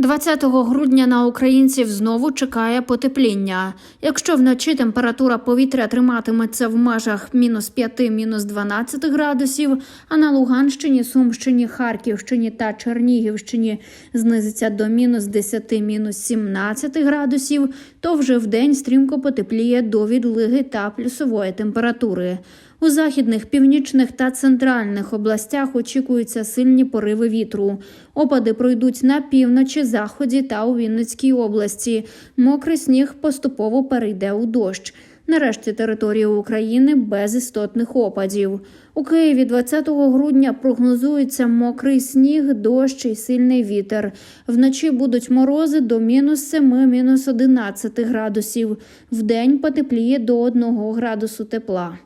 20 грудня на українців знову чекає потепління. Якщо вночі температура повітря триматиметься в межах мінус 5, мінус 12 градусів, а на Луганщині, Сумщині, Харківщині та Чернігівщині знизиться до мінус 10, мінус 17 градусів, то вже вдень стрімко потепліє до відлиги та плюсової температури. У західних, північних та центральних областях очікуються сильні пориви вітру. Опади пройдуть на півночі, заході та у Вінницькій області. Мокрий сніг поступово перейде у дощ. Нарешті території України без істотних опадів. У Києві 20 грудня прогнозується мокрий сніг, дощ і сильний вітер. Вночі будуть морози до мінус 7, мінус 11 градусів. Вдень потепліє до 1 градусу тепла.